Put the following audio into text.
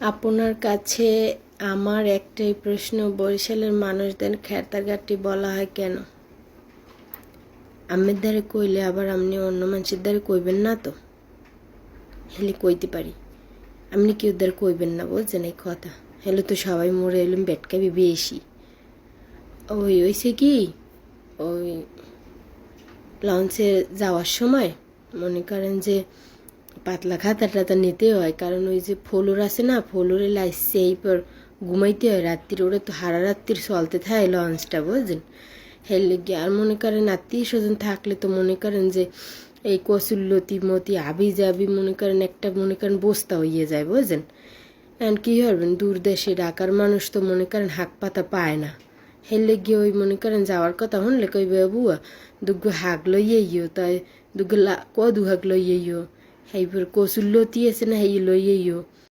আপনার কাছে আমার একটাই প্রশ্ন, বরিশালের মানুষদের খেতাঘাটি বলা হয় কেন? আমের দ্বারে কইলে আবার আপনি অন্য মানুষের দ্বারে কইবেন না তো? হেলে কইতে পারি। আপনি কেউ দ্বারা কইবেন না বুঝছেন এই কথা? হেলে তো সবাই মরে এলাম বেটকাবি বেশি ওই ওইসে কি? ওই লঞ্চে যাওয়ার সময় মনে করেন যে পাতলা খাতাটা টাতা নিতে হয়, কারণ ওই যে ফলুর আছে না, ফলুরে লাইসে এই পর ঘুমাইতে হয়, রাত্রির ওরা তো হারা রাত্রির চলতে থাকে লঞ্চটা বুঝছেন হেলে গিয়ে আর মনে করেন আত্মীয় স্বজন থাকলে তো মনে করেন যে এই কসুল্লতি মতি আবি যাবি, মনে করেন একটা মনে করেন বস্তা হইয়ে যায় বুঝছেন এখন কী করবেন দূর দেশে ঢাকার মানুষ তো মনে করেন হাক পাতা পায় না। হেলে গিয়ে ওই মনে করেন যাওয়ার কথা হনলে কইবে, বুয়া দুগ্গ হাক লইয়েইও তাই দুগ্গ লা ক দু হাক লইয়েইও হেইবার কচুর লতি আছে না হেই লইয়েইও